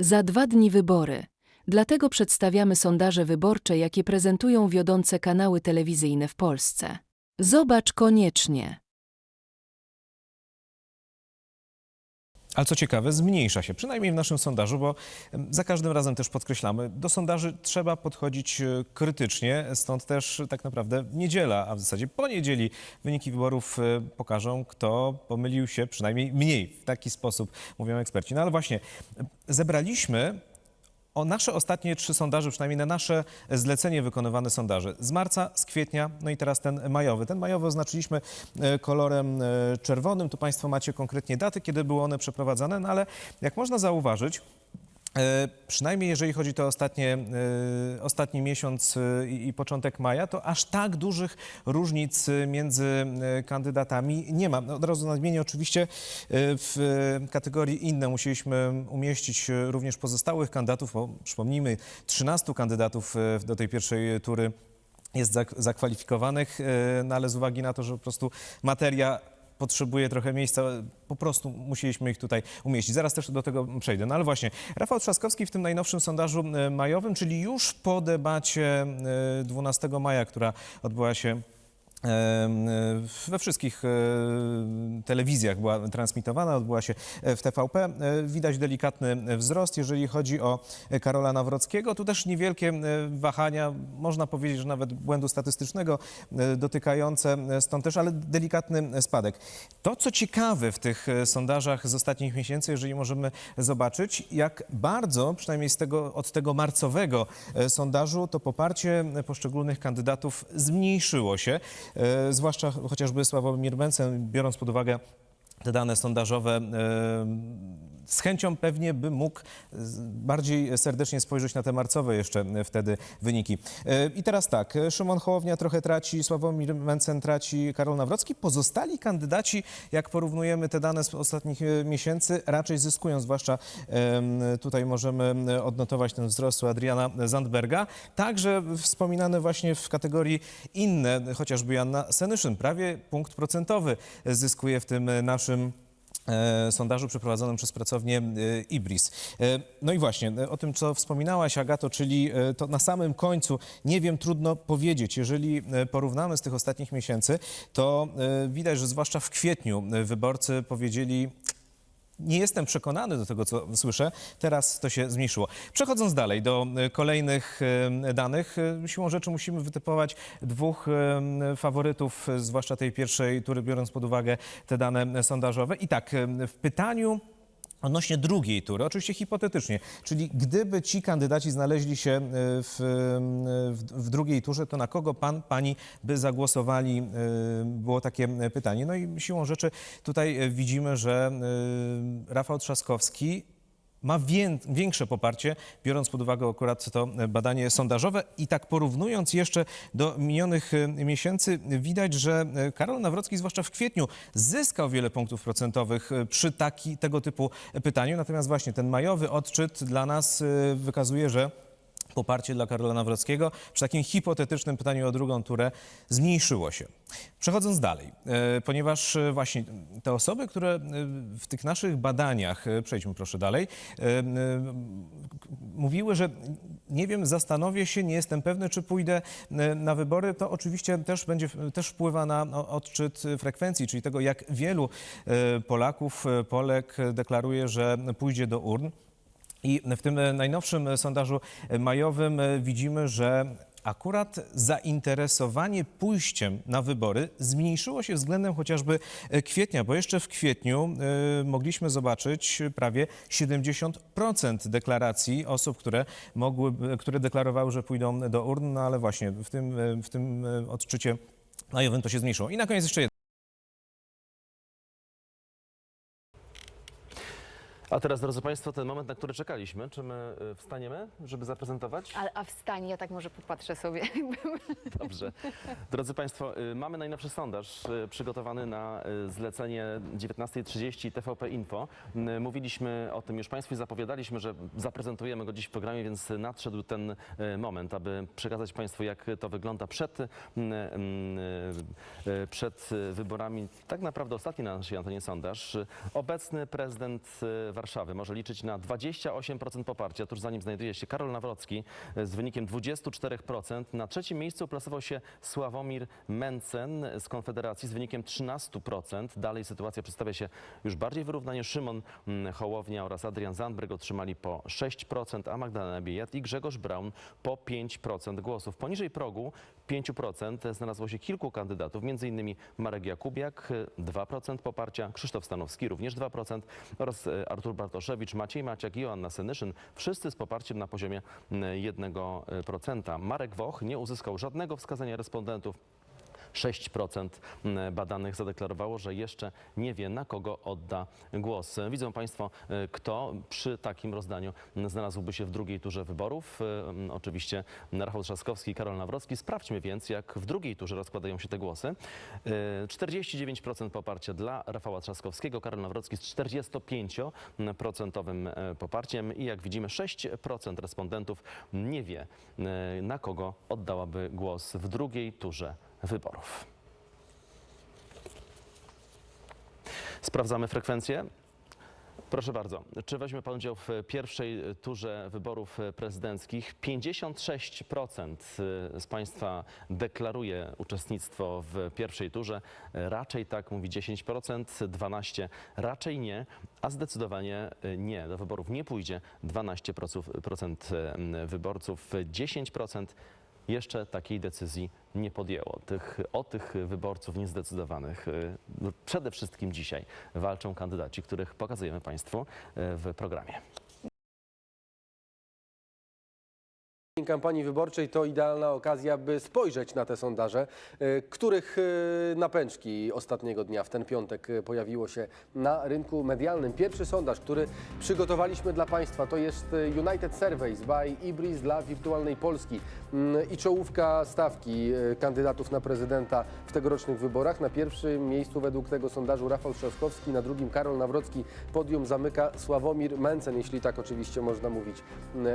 Za dwa dni wybory. Dlatego przedstawiamy sondaże wyborcze, jakie prezentują wiodące kanały telewizyjne w Polsce. Zobacz koniecznie. Ale co ciekawe, zmniejsza się, przynajmniej w naszym sondażu, bo za każdym razem też podkreślamy, do sondaży trzeba podchodzić e, krytycznie, stąd też tak naprawdę niedziela, a w zasadzie po niedzieli wyniki wyborów e, pokażą, kto pomylił się przynajmniej mniej. W taki sposób mówią eksperci. No ale właśnie, zebraliśmy o nasze ostatnie trzy sondaże, przynajmniej na nasze zlecenie wykonywane sondaże. Z marca, z kwietnia, no i teraz ten majowy. Ten majowy oznaczyliśmy e, kolorem e, czerwonym. Tu Państwo macie konkretnie daty, kiedy były one przeprowadzane, no ale jak można zauważyć, Przynajmniej jeżeli chodzi o ostatnie, e, ostatni miesiąc e, i, początek maja, to aż tak dużych różnic e, między e, kandydatami nie ma. No, Od razu nadmienię oczywiście e, w e, kategorii inne musieliśmy umieścić e, również pozostałych kandydatów, bo przypomnijmy 13 kandydatów e, do tej pierwszej tury jest zak- zakwalifikowanych, e, no ale z uwagi na to, że po prostu materia potrzebuje trochę miejsca, po prostu musieliśmy ich tutaj umieścić. Zaraz też do tego przejdę. No ale właśnie, Rafał Trzaskowski w tym najnowszym sondażu e, majowym, czyli już po debacie e, 12 maja, która odbyła się e, we wszystkich e, telewizjach była transmitowana, odbyła się w TVP. E, Widać delikatny wzrost, jeżeli chodzi o Karola Nawrockiego. Tu też niewielkie e, wahania, można powiedzieć, że nawet błędu statystycznego e, dotykające, e, stąd też, ale delikatny spadek. To, co ciekawe w tych e, sondażach z ostatnich miesięcy, jeżeli możemy zobaczyć, jak bardzo, przynajmniej z tego, od tego marcowego e, sondażu, to poparcie poszczególnych kandydatów zmniejszyło się, e, zwłaszcza chociażby Sławomir Mencen, biorąc pod uwagę te dane sondażowe, e, z chęcią pewnie by mógł z- bardziej serdecznie spojrzeć na te marcowe jeszcze e, wtedy wyniki. E, I teraz tak, e, Szymon Hołownia trochę traci, Sławomir Mencen traci, Karol Nawrocki. Pozostali kandydaci, jak porównujemy te dane z ostatnich e, miesięcy, raczej zyskują, zwłaszcza tutaj możemy e, odnotować ten wzrost u Adriana Zandberga. Także wspominane właśnie w kategorii inne, chociażby Janna Senyszyn, prawie punkt procentowy zyskuje w tym naszym e, sondażu przeprowadzonym przez pracownię e, Ibris. E, No i właśnie, e, o tym, co wspominałaś, Agato, czyli e, to na samym końcu, nie wiem, trudno powiedzieć. Jeżeli e, porównamy z tych ostatnich miesięcy, to e, widać, że zwłaszcza w kwietniu e, wyborcy powiedzieli, nie jestem przekonany do tego, co słyszę. Teraz to się zmniejszyło. Przechodząc dalej do e, kolejnych e, danych, e, siłą rzeczy musimy wytypować dwóch faworytów, zwłaszcza tej pierwszej tury, biorąc pod uwagę te dane sondażowe. I tak, w pytaniu Odnośnie drugiej tury, oczywiście hipotetycznie, czyli gdyby ci kandydaci znaleźli się e, w, w, w drugiej turze, to na kogo pan, pani by zagłosowali? E, Było takie pytanie. No i siłą rzeczy tutaj e, widzimy, że Rafał Trzaskowski ma wię, większe poparcie, biorąc pod uwagę akurat to badanie sondażowe. I tak porównując jeszcze do minionych e, miesięcy, widać, że e, Karol Nawrocki, zwłaszcza w kwietniu, zyskał wiele punktów procentowych e, przy taki, tego typu pytaniu. Natomiast właśnie ten majowy odczyt dla nas e, wykazuje, że poparcie dla Karola Nawrockiego przy takim hipotetycznym pytaniu o drugą turę zmniejszyło się. Przechodząc dalej, e, ponieważ e, właśnie te osoby, które e, w tych naszych badaniach, przejdźmy proszę dalej, mówiły, że nie wiem, zastanowię się, nie jestem pewny, czy pójdę na wybory, to oczywiście też będzie, też wpływa na odczyt frekwencji, czyli tego, jak wielu Polaków, Polek deklaruje, że pójdzie do urn. I w tym e, najnowszym sondażu e, majowym e, widzimy, że akurat zainteresowanie pójściem na wybory zmniejszyło się względem chociażby e, kwietnia, bo jeszcze w kwietniu e, mogliśmy zobaczyć prawie 70% deklaracji osób, które, mogły, które deklarowały, że pójdą do urn, no ale właśnie w tym, e, w tym e, odczycie majowym to się zmniejszyło. I na koniec jeszcze jedno. A teraz, drodzy Państwo, ten moment, na który czekaliśmy. Czy my y, wstaniemy, żeby zaprezentować? A wstań, ja tak może popatrzę sobie. Dobrze. Drodzy Państwo, y, mamy najnowszy sondaż y, przygotowany na y, zlecenie 19.30 TVP Info. Y, Mówiliśmy o tym już Państwu i zapowiadaliśmy, że zaprezentujemy go dziś w programie, więc nadszedł ten y, moment, aby przekazać Państwu, jak to wygląda przed, y, y, y, przed wyborami. Tak naprawdę ostatni na naszej antenie sondaż. Obecny prezydent y, Warszawy może liczyć na 28% poparcia. Tuż za nim znajduje się Karol Nawrocki z wynikiem 24%. Na trzecim miejscu plasował się Sławomir Mencen z Konfederacji z wynikiem 13%. Dalej sytuacja przedstawia się już bardziej wyrównanie. Szymon Hołownia oraz Adrian Zandberg otrzymali po 6%, a Magdalena Biejat i Grzegorz Braun po 5% głosów. Poniżej progu 5% znalazło się kilku kandydatów, m.in. Marek Jakubiak 2% poparcia, Krzysztof Stanowski również 2% oraz e, Artur Bartoszewicz, Maciej Maciak i Joanna Senyszyn. Wszyscy z poparciem na poziomie mm, 1%. Marek Woch nie uzyskał żadnego wskazania respondentów. 6% badanych zadeklarowało, że jeszcze nie wie, na kogo odda głos. Widzą Państwo, e, kto przy takim rozdaniu znalazłby się w drugiej turze wyborów. E, Oczywiście Rafał Trzaskowski i Karol Nawrocki. Sprawdźmy więc, jak w drugiej turze rozkładają się te głosy. E, 49% poparcia dla Rafała Trzaskowskiego, Karol Nawrocki z 45% e, poparciem i jak widzimy 6% respondentów nie wie, na kogo oddałaby głos w drugiej turze wyborów. Sprawdzamy frekwencję. Proszę bardzo, czy weźmie Pan udział w pierwszej turze wyborów prezydenckich? 56% z Państwa deklaruje uczestnictwo w pierwszej turze. Raczej tak mówi 10%, 12% raczej nie, a zdecydowanie nie. Do wyborów nie pójdzie 12% wyborców, 10% jeszcze takiej decyzji nie podjęło. Tych, o tych wyborców niezdecydowanych y, no, przede wszystkim dzisiaj walczą kandydaci, których pokazujemy Państwu y, w programie. Kampanii wyborczej to idealna okazja, by spojrzeć na te sondaże, e, których e, napęczki ostatniego dnia w ten piątek e, pojawiło się na rynku medialnym. Pierwszy sondaż, który przygotowaliśmy dla Państwa, to jest United Surveys by Ibris dla wirtualnej Polski Mm, i czołówka stawki kandydatów na prezydenta w tegorocznych wyborach. Na pierwszym miejscu według tego sondażu Rafał Trzaskowski, na drugim Karol Nawrocki. Podium zamyka Sławomir Mencen, jeśli tak oczywiście można mówić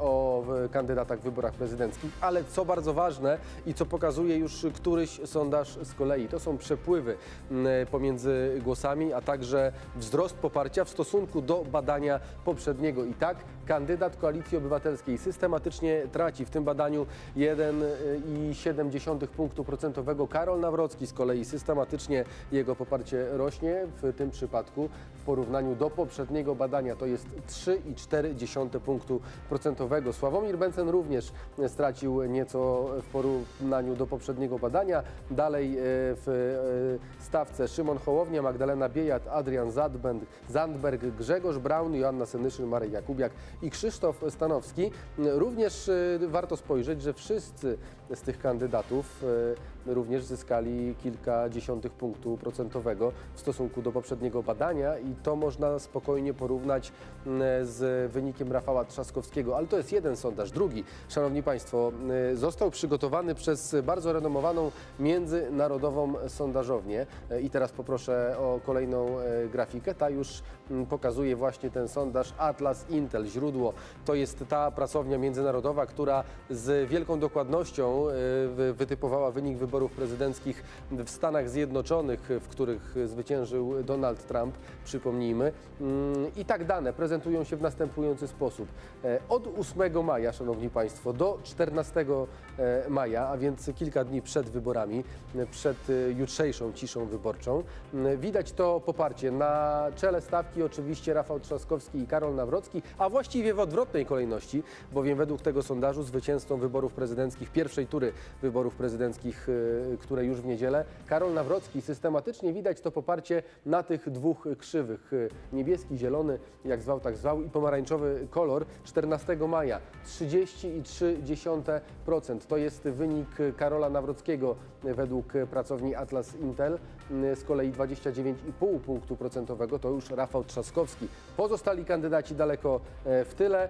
o kandydatach w wyborach prezydenckich. Ale co bardzo ważne i co pokazuje już któryś sondaż z kolei, to są przepływy mm, pomiędzy głosami, a także wzrost poparcia w stosunku do badania poprzedniego. I tak kandydat Koalicji Obywatelskiej systematycznie traci w tym badaniu 1,7 punktu procentowego. Karol Nawrocki z kolei systematycznie jego poparcie rośnie. W tym przypadku w porównaniu do poprzedniego badania to jest 3,4 punktu procentowego. Sławomir Mencen również stracił nieco w porównaniu do poprzedniego badania. Dalej e, w e, stawce Szymon Hołownia, Magdalena Biejat, Adrian Zandberg, Grzegorz Braun, Joanna Senyszyn, Marek Jakubiak i Krzysztof Stanowski. Również e, warto spojrzeć, że wszyscy z tych kandydatów również zyskali kilka dziesiątych punktu procentowego w stosunku do poprzedniego badania i to można spokojnie porównać m, z wynikiem Rafała Trzaskowskiego. Ale to jest jeden sondaż. Drugi, Szanowni Państwo, e, został przygotowany przez bardzo renomowaną międzynarodową sondażownię E, i teraz poproszę o kolejną e, grafikę. Ta już m, pokazuje właśnie ten sondaż Atlas Intel, źródło. To jest ta pracownia międzynarodowa, która z wielką dokładnością wy- wytypowała wynik wyborów prezydenckich w Stanach Zjednoczonych, w których zwyciężył Donald Trump, przypomnijmy. Mm, I tak dane prezentują się w następujący sposób. E, Od 8 maja, Szanowni Państwo, do 14 e, maja, a więc kilka dni przed wyborami, e, przed jutrzejszą ciszą wyborczą, m, widać to poparcie. Na czele stawki oczywiście Rafał Trzaskowski i Karol Nawrocki, a właściwie w odwrotnej kolejności, bowiem według tego sondażu zwycięzcą wyborów prezydenckich, pierwszej tury wyborów prezydenckich, które już w niedzielę, Karol Nawrocki. Systematycznie widać to poparcie na tych dwóch krzywych. e, Niebieski, zielony, jak zwał, tak zwał, i pomarańczowy kolor 14 maja 30,3%. To jest wynik Karola Nawrockiego według pracowni Atlas Intel. M, Z kolei 29,5 punktu procentowego to już Rafał Trzaskowski. Pozostali kandydaci daleko e, w tyle. E,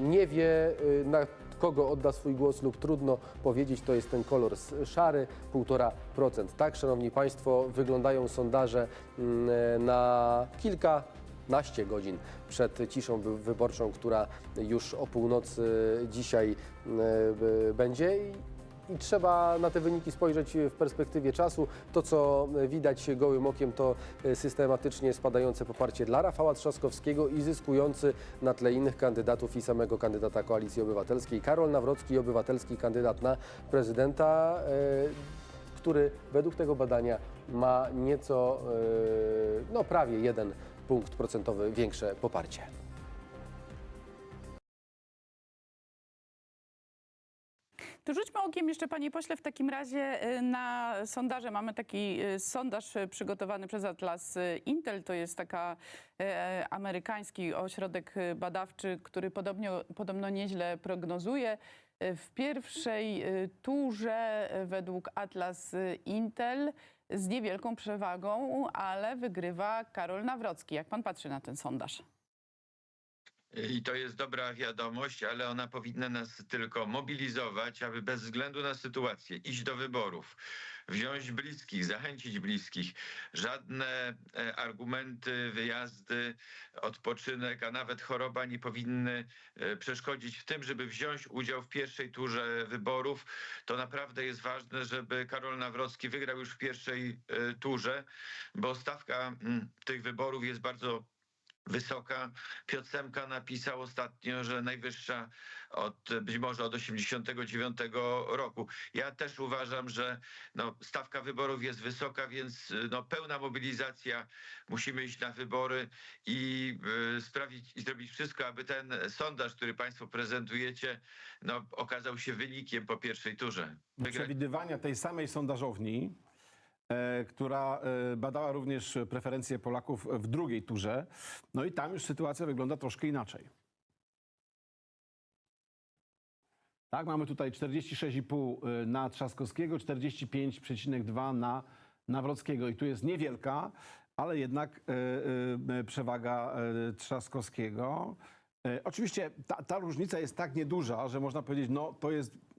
Nie wie na kogo odda swój głos lub trudno powiedzieć, to jest ten kolor s- szary, 1,5%. Tak, Szanowni Państwo, wyglądają sondaże mm, e, na kilka naście godzin przed ciszą wy- wyborczą, która już o północy dzisiaj e, b- będzie. I trzeba na te wyniki spojrzeć w perspektywie czasu. To, co widać gołym okiem, to e, systematycznie spadające poparcie dla Rafała Trzaskowskiego i zyskujący na tle innych kandydatów i samego kandydata Koalicji Obywatelskiej. Karol Nawrocki, obywatelski kandydat na prezydenta, e, który według tego badania ma nieco, e, no prawie jeden punkt procentowy większe poparcie. To rzućmy okiem jeszcze, panie pośle, w takim razie y, na sondaże. Mamy taki y, sondaż y, przygotowany przez Atlas Intel. To jest taka e, amerykański ośrodek badawczy, który podobno, podobno nieźle prognozuje. W pierwszej turze według Atlas Intel z niewielką przewagą, ale wygrywa Karol Nawrocki. Jak pan patrzy na ten sondaż? I to jest dobra wiadomość, ale ona powinna nas tylko mobilizować, aby bez względu na sytuację iść do wyborów, wziąć bliskich, zachęcić bliskich. Żadne e, argumenty, wyjazdy, odpoczynek, a nawet choroba nie powinny e, przeszkodzić w tym, żeby wziąć udział w pierwszej turze wyborów. To naprawdę jest ważne, żeby Karol Nawrocki wygrał już w pierwszej e, turze, bo stawka mm, tych wyborów jest bardzo wysoka. Piotr Semka napisał ostatnio, że najwyższa od być może od 89 roku. Ja też uważam, że no, stawka wyborów jest wysoka, więc no, pełna mobilizacja. Musimy iść na wybory i y, sprawić i zrobić wszystko, aby ten sondaż, który Państwo prezentujecie, no, okazał się wynikiem po pierwszej turze. Wygra- Przewidywania tej samej sondażowni, która e, badała również preferencje Polaków w drugiej turze. No i tam już sytuacja wygląda troszkę inaczej. Tak, mamy tutaj 46,5 na Trzaskowskiego, 45,2 na Nawrockiego. I tu jest niewielka, ale jednak e, e, przewaga e, Trzaskowskiego. E, Oczywiście ta, ta różnica jest tak nieduża, że można powiedzieć, no to jest, e,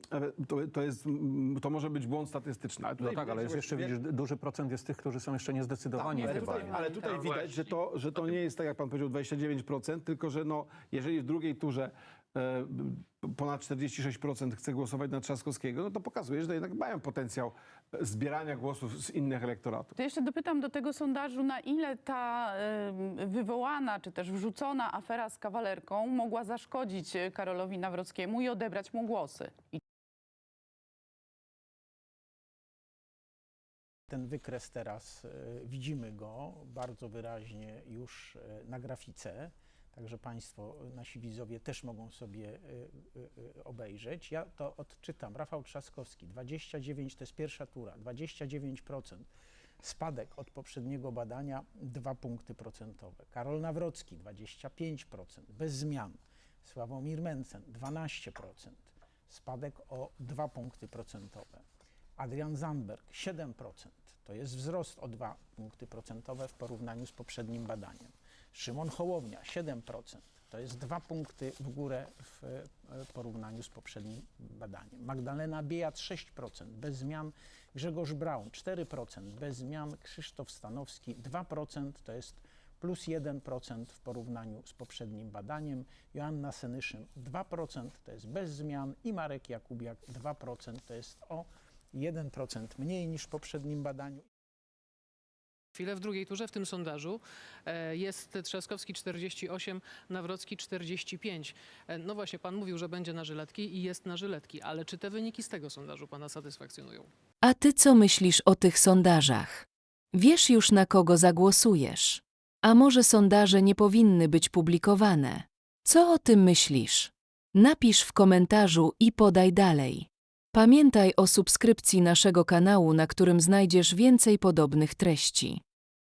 to, to jest, to może być błąd statystyczny. Ale No tak, ale jest jeszcze widzisz, duży procent jest tych, którzy są jeszcze niezdecydowani ale chyba. tutaj, ale tutaj No widać, że to, że to nie jest tak, jak pan powiedział, 29%, tylko że no, jeżeli w drugiej turze e, ponad 46% chce głosować na Trzaskowskiego, no to pokazuje, że jednak mają potencjał e, zbierania głosów z innych elektoratów. To jeszcze dopytam do tego sondażu, na ile ta wywołana czy też wrzucona afera z kawalerką mogła zaszkodzić e, Karolowi Nawrockiemu i odebrać mu głosy. Ten wykres teraz e, widzimy go bardzo wyraźnie już e, na grafice, także Państwo, e, nasi widzowie też mogą sobie obejrzeć. Ja to odczytam. Rafał Trzaskowski, 29 to jest pierwsza tura, 29%. Spadek od poprzedniego badania 2 punkty procentowe. Karol Nawrocki 25%, bez zmian. Sławomir Mencen 12%, spadek o 2 punkty procentowe. Adrian Zamberg 7%. To jest wzrost o 2 punkty procentowe w porównaniu z poprzednim badaniem. Szymon Hołownia 7%. To jest 2 punkty w górę w e, porównaniu z poprzednim badaniem. Magdalena Biejat 6%, bez zmian. Grzegorz Braun 4%, bez zmian. Krzysztof Stanowski 2%, to jest plus 1% w porównaniu z poprzednim badaniem. Joanna Senyszyn 2%, to jest bez zmian. I Marek Jakubiak 2%, to jest o 1% mniej niż w poprzednim badaniu. chwilę w drugiej turze w tym sondażu e, jest Trzaskowski 48, Nawrocki 45. E, No właśnie, pan mówił, że będzie na żyletki i jest na żyletki, ale czy te wyniki z tego sondażu pana satysfakcjonują? A ty co myślisz o tych sondażach? Wiesz już na kogo zagłosujesz? A może sondaże nie powinny być publikowane? Co o tym myślisz? Napisz w komentarzu i podaj dalej. Pamiętaj o subskrypcji naszego kanału, na którym znajdziesz więcej podobnych treści.